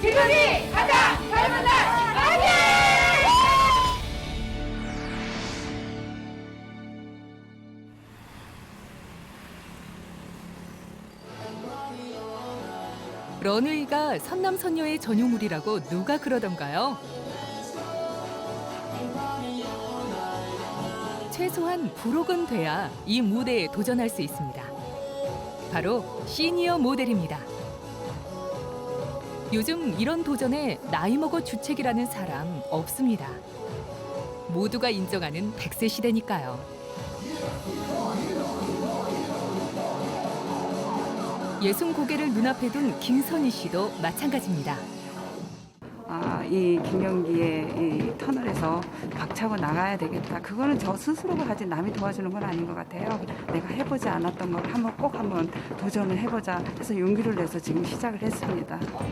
지금이 가장 젊은 날! 런웨이가 선남선녀의 전유물이라고 누가 그러던가요? 최소한 부록은 돼야 이 무대에 도전할 수 있습니다. 바로 시니어 모델입니다. 요즘 이런 도전에 나이 먹어 주책이라는 사람 없습니다. 모두가 인정하는 100세 시대니까요. 예순 고개를 눈앞에 둔 김선희 씨도 마찬가지입니다. 아, 이 김경기의 이 터널에서 박차고 나가야 되겠다. 그거는 저 스스로가 하지 남이 도와주는 건 아닌 것 같아요. 내가 해보지 않았던 걸 한번 꼭 한번 도전을 해보자 해서 용기를 내서 지금 시작을 했습니다.